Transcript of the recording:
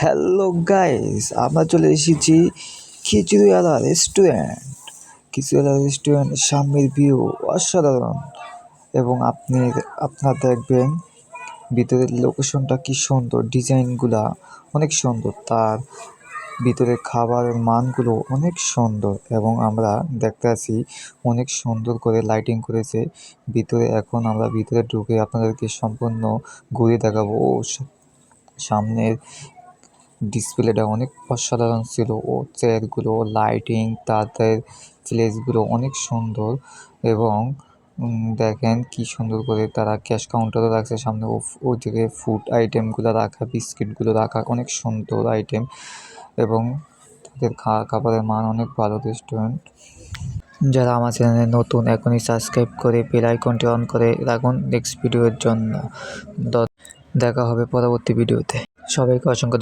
Hello guys আমরা চলে এসেছি খিচুড়িওয়ালা রেস্টুরেন্ট খিচুড়িওয়ালা রেস্টুরেন্ট সামনের ভিউ অসাধারণ। এবং আপনি, আপনারা দেখবেন ভিতরের লোকেশনটা কি সুন্দর ডিজাইনগুলা অনেক সুন্দর। তার ভিতরে খাবারের মানগুলো অনেক সুন্দর এবং আমরা দেখতে আছি অনেক সুন্দর করে লাইটিং করেছে। ভিতরে এখন আমরা ভিতরে ঢুকে আপনাদেরকে সম্পূর্ণ ঘুরে দেখাবো। ও সামনের ডিসপ্লেটা অনেক অসাধারণ ছিল। ও চেয়ারগুলো লাইটিং তাদের প্লেসগুলো অনেক সুন্দর এবং দেখেন কি সুন্দর করে তারা ক্যাশ কাউন্টারও রাখছে, সামনে ও- ওই ফুড আইটেমগুলো রাখা বিস্কিটগুলো রাখা, অনেক সুন্দর আইটেম এবং তাদের খাওয়া খাবারের মান অনেক ভালো রেস্টুরেন্ট যারা আমার চ্যানেলে নতুন, এখনই সাবস্ক্রাইব করে বেল আইকনটি অন করে রাখুন নেক্সট ভিডিওর জন্য। দেখা হবে পরবর্তী ভিডিওতে সবাইকে অসংখ্য